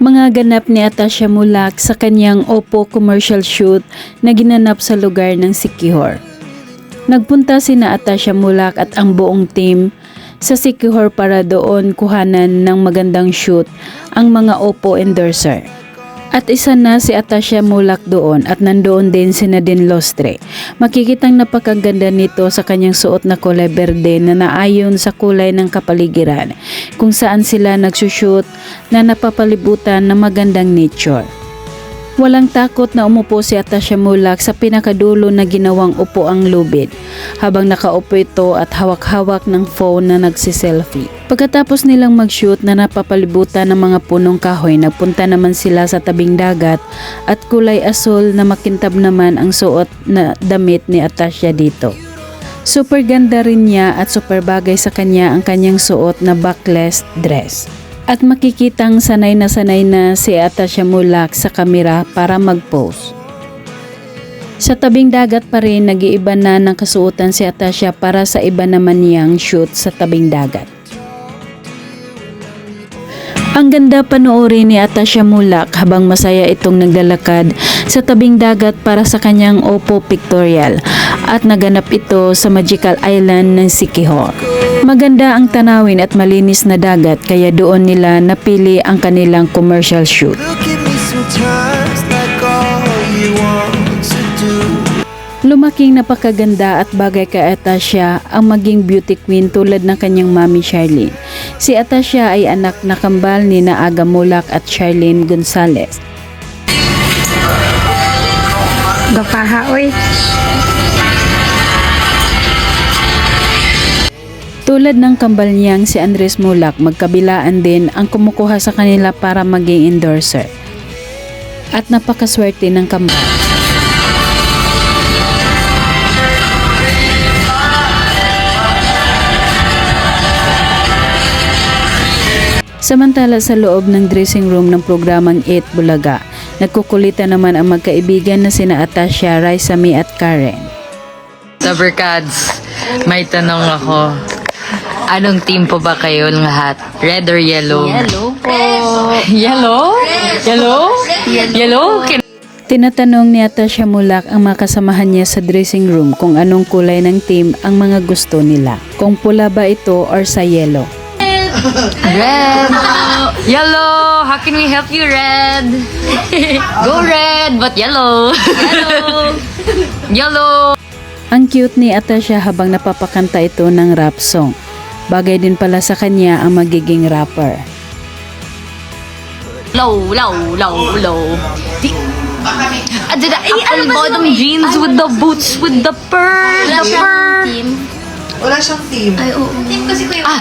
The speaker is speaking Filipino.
Mga ganap ni Atasha Mulak sa kanyang Oppo commercial shoot na ginanap sa lugar ng Sikihor. Nagpunta sina Atasha Mulak at ang buong team sa Sikihor para doon kuhanan ng magandang shoot ang mga Oppo endorser. At isa na si Atasha Mulak doon at nandoon din si Nadine Lostre. Makikitang napakaganda nito sa kanyang suot na kulay berde na naayon sa kulay ng kapaligiran kung saan sila nagsushoot na napapalibutan ng magandang nature. Walang takot na umupo si Atasha Mulak sa pinakadulo na ginawang upo ang lubid habang nakaupo ito at hawak-hawak ng phone na nagsiselfie. Pagkatapos nilang mag-shoot na napapalibutan ng mga punong kahoy, nagpunta naman sila sa tabing dagat at kulay asul na makintab naman ang suot na damit ni Atasha dito. Super ganda rin niya at super bagay sa kanya ang kanyang suot na backless dress. At makikitang sanay na sanay na si Atasha Mulak sa kamera para mag-pose. Sa tabing dagat pa rin nag-iiba na ng kasuotan si Atasha para sa iba naman niyang shoot sa tabing dagat. Ang ganda panoorin ni Atasha Mulak habang masaya itong naglalakad sa tabing dagat para sa kanyang Oppo Pictorial at naganap ito sa Magical Island ng Sikihor. Maganda ang tanawin at malinis na dagat kaya doon nila napili ang kanilang commercial shoot. Lumaking napakaganda at bagay kay Atasha ang maging beauty queen tulad ng kanyang mami Charlene. Si Atasha ay anak na kambal ni na Aga Mulak at Charlene Gonzalez. Gapaha, oy. Tulad ng kambal niyang si Andres Mulak, magkabilaan din ang kumukuha sa kanila para maging endorser. At napakaswerte ng kambal. Samantala sa loob ng dressing room ng programang 8 Bulaga, nagkukulitan naman ang magkaibigan na sina Atasha, Raisami at Karen. Saberkads, may tanong ako. Anong team po ba kayo lahat? Red or yellow? Yellow po. yellow? Yellow? Yellow? Kin- Tinatanong ni Atasha Mulak ang mga kasamahan niya sa dressing room kung anong kulay ng team ang mga gusto nila. Kung pula ba ito or sa yellow. Red. Yellow. How can we help you, Red? Go red, but yellow. Yellow. yellow. Ang cute ni Atasha habang napapakanta ito ng rap song. Bagay din pala sa kanya ang magiging rapper. Low, low, low, low. Di- Ah, did I, apple bottom jeans with the boots with the fur, the fur. Wala siyang team. Ah,